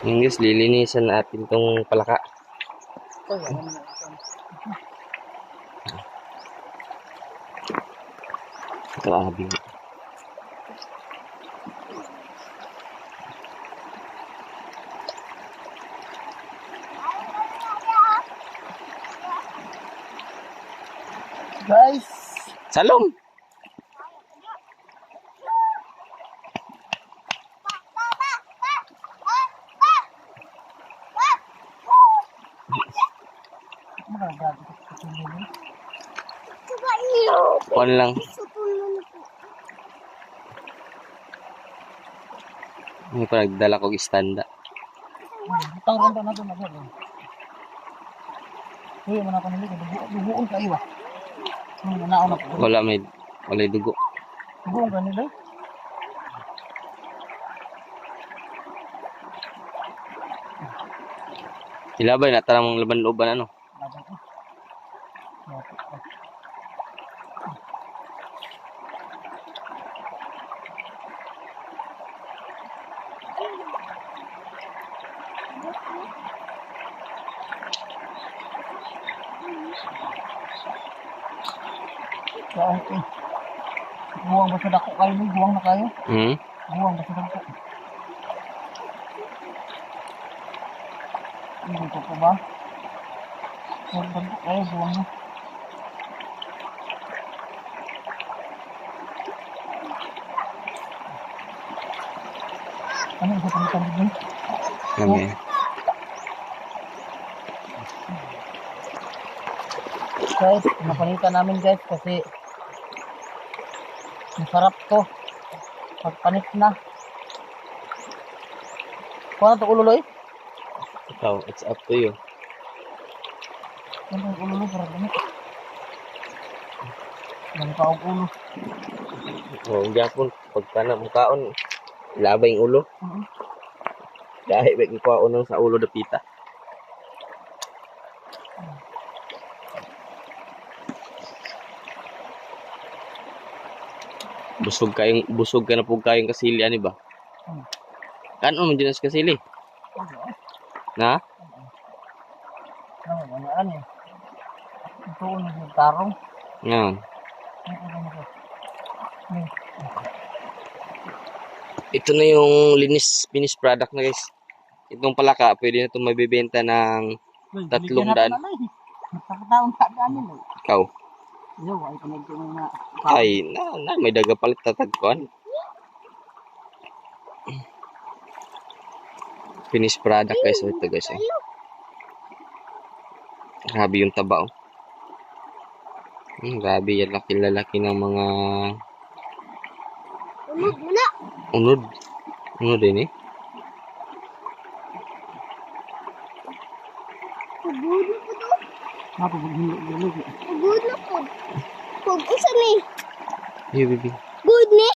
Yung guys, lilinisan natin tong palaka. Ito. Grabe. Guys, Salong! Kuan lang. May pa nagdala ko istanda. Butang randa na ito na gano'n. Uy, mana kanili ko. Dubuon kayo ah. Nung nanaon na po. Wala may wala dugo. Dubuon kanila. Ilabay na tarang laban looban ano. Laban ko. Lapit pa. Saan eh. Buwang ba sa dako kayo? no? Buwang na kayo? Hmm? Buwang ba sa dako? Hindi ko pa ba? Buwang ba dako kayo? Buwang na. Ano sa palitan din? Kami. Guys, napalitan namin guys kasi masarap to. Pagpanis na. Kuha na ito ululoy? Ikaw, it's up to you. Ano yung ulo para gamit? Ang ulo. Oh, gyapon pagka na mukaon ilabay yung ulo. Mhm. Dahil ba yung kuwaon sa ulo dapita. Busog kayong busog ka na po kayong kasili ani ba? Hmm. Kanon man dinas kasili. Ano? Na? Ano? Ano? Ano? Ulo yung tarong. Ano? Ito na yung linis finished product na guys. Itong palaka, pwede na itong mabibenta ng Tatlong daan. natin na lang eh. Magkakataon sa daan yun eh. ikaw. Yo, ay panag ko na. Ay, na, na, may daga palit tatagkuan. Finished product guys. Ito guys. Oh. Grabe yung taba oh. Hmm, grabe yan. Laki-lalaki ng mga Unod muna. unod. Unod din eh. Na po to. Mapapaghilo-hilo. Pagod na po. Pag isa ni. Hey, baby. Good ni.